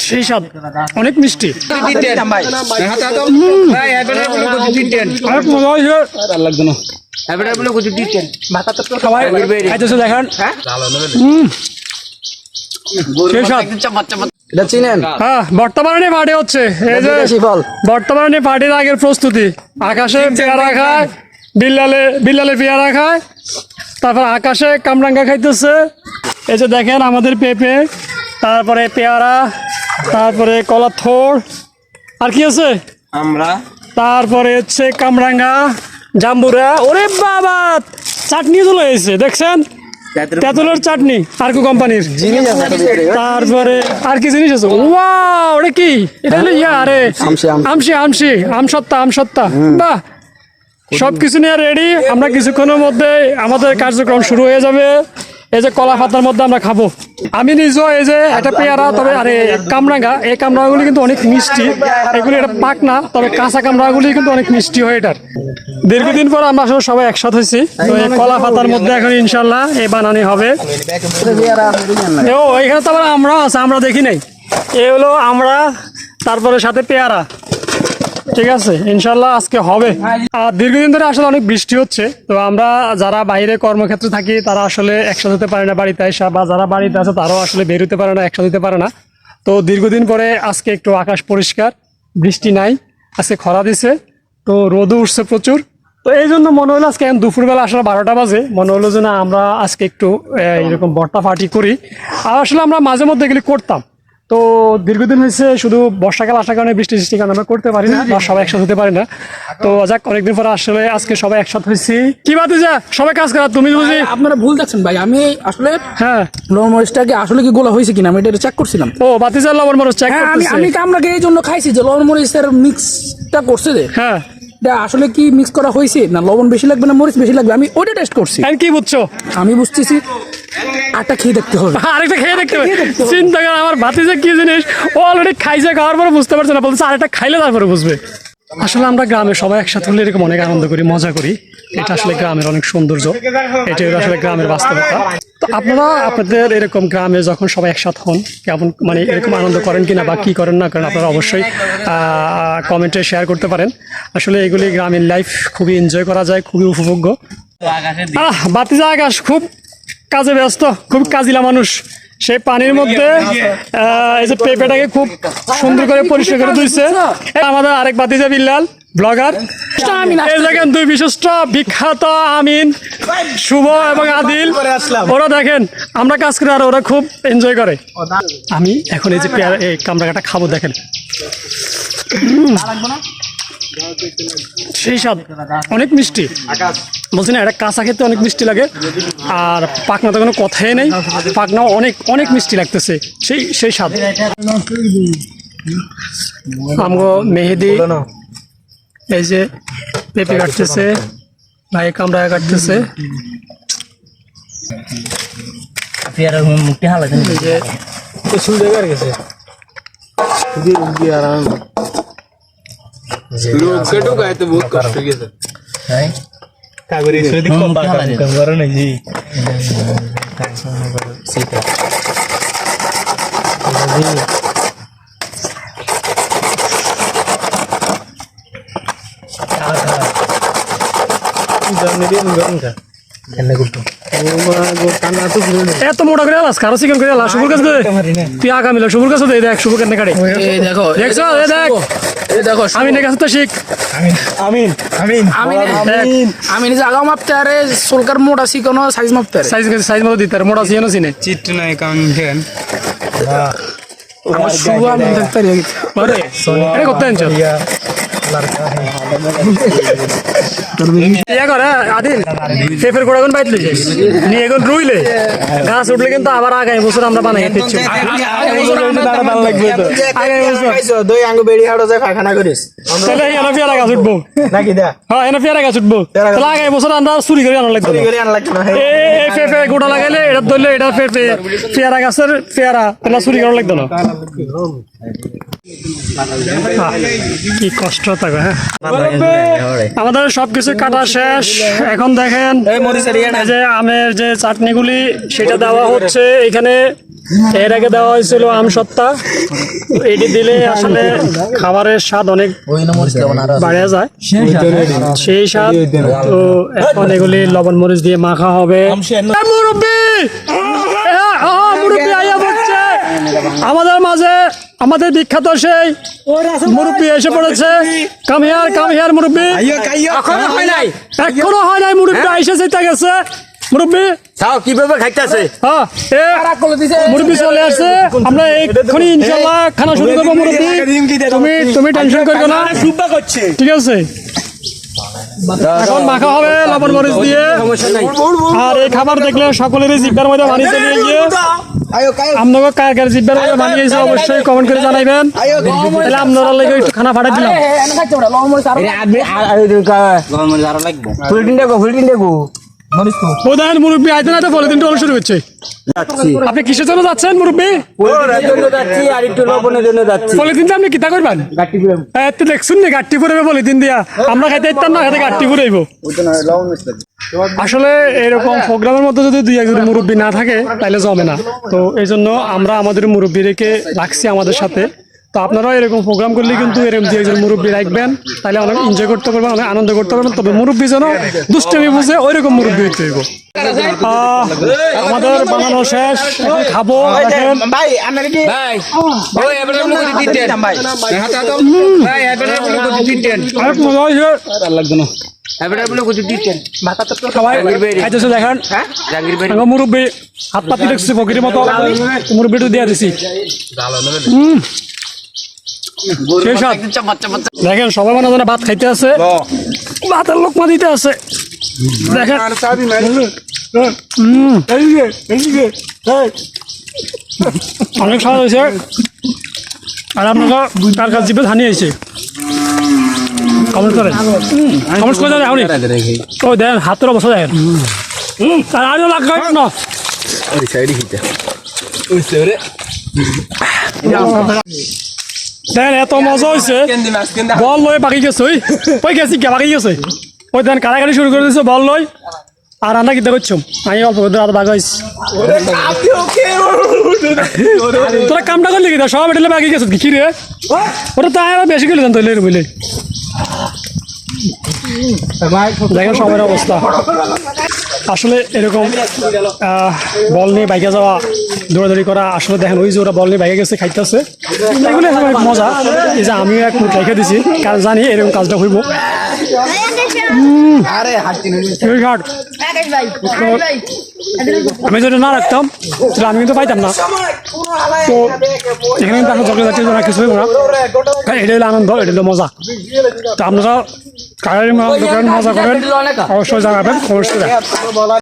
সেই স্বাদ। অনেক মিষ্টি। দেখেন। হ্যাঁ বর্তমানে পার্টি হচ্ছে। বর্তমানে পার্টির আগের প্রস্তুতি। আকাশে পেয়ারা খায়, বিল্লালে বিল্লালে পেয়ারা খায়, তারপর আকাশে কামরাঙ্গা খাইতেছে। এই যে দেখেন আমাদের পেঁপে তারপরে পেয়ারা তারপরে কলা থোড় আর কি আছে? আমরা। তারপরে হচ্ছে কামরাঙ্গা জাম্বুরা ওরে বাবা! চাটনি চলে এসেছে দেখছেন? তেঁতুলের চাটনি আর আরকু কোম্পানির। তারপরে আর কি জিনিস আছে? ওটা কি? এটা হলো ইয়া আরে আমসি, আমসি। আমসি আমসি আম সত্তা আম সত্তা বাহ! সবকিছু নিয়ে রেডি আমরা কিছুক্ষণের মধ্যে আমাদের কার্যক্রম শুরু হয়ে যাবে। এই যে কলা পাতার মধ্যে আমরা খাব। আমি নিজেও এই যে একটা পেয়ারা, তবে আরে কামরাঙ্গা, এই কামরাঙ্গাগুলি কিন্তু অনেক মিষ্টি। এগুলি এটা পাক না তবে কাঁচা কামরাঙ্গাগুলি কিন্তু অনেক মিষ্টি হয় এটার। দীর্ঘদিন পর আমরা আসলে সবাই একসাথে হয়েছি। তো এই কলা পাতার মধ্যে এখন ইনশাল্লাহ এই বানানি হবে। ও, এখানে তো আবার আমরাও আছে, আমরা দেখি নাই। এ হলো আমরা, তারপরে সাথে পেয়ারা। ঠিক আছে? ইনশাল্লাহ আজকে হবে। আর দীর্ঘদিন ধরে আসলে অনেক বৃষ্টি হচ্ছে। তো আমরা যারা বাইরে কর্মক্ষেত্রে থাকি, তারা আসলে একসাথে হতে পারে না বাড়িতে আসা বা যারা বাড়িতে আছে, তারাও আসলে বের হতে পারে না, একসাথে হতে পারে না। তো দীর্ঘদিন পরে আজকে একটু আকাশ পরিষ্কার, বৃষ্টি নাই, আজকে খরা দিছে, তো রোদও উঠছে প্রচুর। তো এই জন্য মনে হলো আজকে দুপুরবেলা আসলে বারোটা বাজে। মনে হলো যে না আমরা আজকে একটু এরকম বর্তা ফাটি করি। আর আসলে আমরা মাঝে মধ্যে এগুলি করতাম। তো দীর্ঘদিন হয়েছে শুধু বর্ষাকাল আসার কারণে বৃষ্টি সৃষ্টি কারণে আমরা করতে পারি না বা সবাই একসাথে হতে পারি না। তো যাক অনেকদিন পরে আসলে আজকে সবাই একসাথে হয়েছি। কি বাতে যা? সবাই কাজ করা তুমি বুঝি? আপনারা ভুল দেখছেন ভাই আমি আসলে হ্যাঁ। লবণ মরিচটাকে আসলে কি গোলা হয়েছে কিনা আমি এটা চেক করছিলাম। ও বাতিজার লবণ মরচ চেক হ্যাঁ আমি আমি কামরাকে এই জন্য খাইছি যে লবণ মরিচের মিক্সটা করছে যে। হ্যাঁ। এটা আসলে কি মিক্স করা হয়েছে? না লবণ বেশি লাগবে না মরিচ বেশি লাগবে? আমি ওইটা টেস্ট করছি। কি বুঝছ? আমি বুঝতেছি আটটা খেয়ে দেখতে হবে। আরেকটা খেয়ে দেখতে হবে। চিন্তা কর আমার ভাতিজা কি জিনিস অলরেডি খাইছে খাওয়ার পরে বুঝতে পারছে না বলছে আরেকটা খাইলে তারপরে বুঝবে। আসলে আমরা গ্রামে সবাই একসাথে হলে এরকম অনেক আনন্দ করি মজা করি। এটা আসলে গ্রামের অনেক সৌন্দর্য। এটা আসলে গ্রামের বাস্তবতা। তো আপনারা আপনাদের এরকম গ্রামে যখন সবাই একসাথে হন কেমন মানে এরকম আনন্দ করেন কিনা বা কি করেন না করেন আপনারা অবশ্যই কমেন্টে শেয়ার করতে পারেন। আসলে এগুলি গ্রামের লাইফ খুবই এনজয় করা যায় খুবই উপভোগ্য। বাতিজা আকাশ খুব কাজে ব্যস্ত, খুব কাজিলা মানুষ। সেই পানির মধ্যে এই যে পেঁপেটাকে খুব সুন্দর করে পরিষ্কার করে দিচ্ছে আমাদের আরেক বাতিজা বিল্লাল, ব্লগার। দেখেন দুই বিশিষ্ট বিখ্যাত আমিন, শুভ এবং আদিল। ওরা দেখেন, আমরা কাজ করি আর ওরা খুব এনজয় করে। আমি এখন এই যে এই কামরাকাটা খাব, দেখেন। সেই স্বাদ, অনেক মিষ্টি। বলছি না এটা কাঁচা খেতে অনেক মিষ্টি লাগে আর পাকনা তো কোনো কথাই নেই। পাকনাও অনেক অনেক মিষ্টি লাগতেছে সেই সেই স্বাদ। আমগো মেহেদি এই যে পেঁপে কাটতেছে ভাই কামড়া কাটতেছে। মুক্তি কাগরি সদি কম কাম করো নাকি এত মোটা করে আলাস কারও চিকেন করে আলাস শুভর কাছে। তুই আগা শুভর কাছে দেখ শুভ কেন কাটে। দেখো দেখছ দেখ। এই দেখো আমি কাছে তো শিখ। আমিন আমিন আমি আমিন আমি নিজে আগাও মাপতে আরে সোলকার মোটা শিখানো সাইজ মাপতে আরে। সাইজ সাইজ মতো দিতে আর মোটা সিয়ে না সিনে। চিট নাই কাম ফেন আমার শুভ আমি থাকতে পারি। মানে করতে আনছো? আদিল পেপের গোড়া কোন বাইতলে যাই নিয়ে এখন রুইলে গাছ উঠলে কিন্তু আবার আগামী বছর আমরা বানাই দিচ্ছি আগামী বছর দই আঙ্গু বেড়ি হাড়ো যায় পায়খানা করিস। তাহলে এনে পেয়ারা গাছ উঠবো। নাকি দা। হ্যাঁ এনে পেয়ারা গাছ উঠবো। তাহলে আগামী বছর আমরা চুরি করে আনা লাগবে করে আন লাগতো না পেঁপে গোটা লাগাইলে ধরলে এটা পেঁপে পেয়ারা গাছের পেয়ারা লাগতো না। কি কষ্ট হ্যাঁ। আমাদের সবকিছু কাটা শেষ। এখন দেখেন যে আমের যে চাটনিগুলি, সেটা দেওয়া হচ্ছে এখানে। এর আগে দেওয়া হয়েছিল আম সত্তা। এটি দিলে আসলে খাবারের স্বাদ অনেক বাড়ে যায়। সেই স্বাদ তো এখন এগুলি লবণ মরিচ দিয়ে মাখা হবে। আমাদের মাঝে আমাদের বিখ্যাত সেই মুরব্বি এসে পড়েছে। কামিয়ার কামিয়ার মুরব্বি। এখনও হয় নাই। এখনও হয় নাই মুরব্বি আইসে যেতে গেছে। মুরব্বি তাও কীভাবে খাইতেছে হ্যাঁ এ মুরব্বি চলে আসছে আমরা এক্ষুনি খানা শুরু করব মুরব্বি তুমি তুমি টেনশন করবে না ঠিক আছে এখন মাখা হবে লবণ মরিচ দিয়ে আর এই খাবার দেখলে সকলেরই জিব্বার মধ্যে পানি চলে গিয়ে আপনাকে কার কার জিব্বার মধ্যে পানি গেছে অবশ্যই কমেন্ট করে জানাইবেন তাহলে আপনারা লেগে একটু খানা পাঠাই দিলাম দেখো ফুলটিন দেখো প্রধান মুরব্বী আইতে না তো পলিথিন টোল শুরু হচ্ছে। আপনি কিসের জন্য যাচ্ছেন মুরব্বী? জন্য যাচ্ছি আর একটু লবণের জন্য যাচ্ছি। পলিথিনটা আপনি কিতা করবেন? এত দেখছুন নি পলিথিন দিয়া। আমরা খাইতে না খাইতে আসলে এরকম প্রোগ্রামের মধ্যে যদি দুই একজন মুরব্বী না থাকে তাহলে জমে না। তো এই জন্য আমরা আমাদের মুরব্বী রেখে রাখছি আমাদের সাথে। তো আপনারাও এরকম প্রোগ্রাম করলে কিন্তু এরকম দুই একজন মুরব্বী রাখবেন তাহলে অনেক এনজয় করতে পারবেন অনেক আনন্দ করতে পারবেন। তবে মুরব্বী যেন দুষ্টামি বুঝে ওই রকম মুরব্বী হইতে হইব। আহ, আমাদের বানানো শেষ খাব ভাই মজা হয়েছে। মুরব্বী হাত পাতি দেখছি ফকিরের মতো। মুরব্বীটা দিয়ে দিছি। দেখেন সবাই মনে হয় ভাত খাইতে আছে। ভাতের লোকমা দিতে আছে। দেখেন। অনেক স্বাদ হয়েছে। আর আপনারা কাছে জিভে ধানি হয়েছে কমেন্ট করেন। কমেন্ট করে দেন আপনি ও দেন হাতের অবস্থা দেখেন। আর আরও লাগবে না। দেন এত মজা হয়েছে বল লই বাকি গেছে ওই। ওই গেছি গে বাকি গেছে। ওই দেন কারাকারি শুরু করে দিয়েছে বল লই। আর রান্না কিনতে দেখছ? আমি অল্প করে আর বাগাইছ। তোরা কামটা করলি কিনা সব এটা বাকি গেছে কি রে? ওটা তাই আয় বেশি গেলে জানতো বুঝলে দেখেন সবার অবস্থা। আসলে এরকম বল নিয়ে বাইকে যাওয়া, দৌড়াদৌড়ি করা, আসলে দেখেন ওই যে ওরা বল নিয়ে বাইকে গেছে, খাইতেছে। এগুলো মজা। এই যে আমিও এক মুখ রেখে দিছি কাজ জানি এরকম কাজটা হইব। আরে এই আমি যদি না রাখতাম তাহলে আমি কিন্তু পাইতাম না। তো এখানে কিন্তু আমরা চকলেট যাচ্ছি না কিছু না এটা হলো আনন্দ এটা হলো মজা। তো আপনারা কারের দোকান মজা করেন অবশ্যই জানাবেন অবশ্যই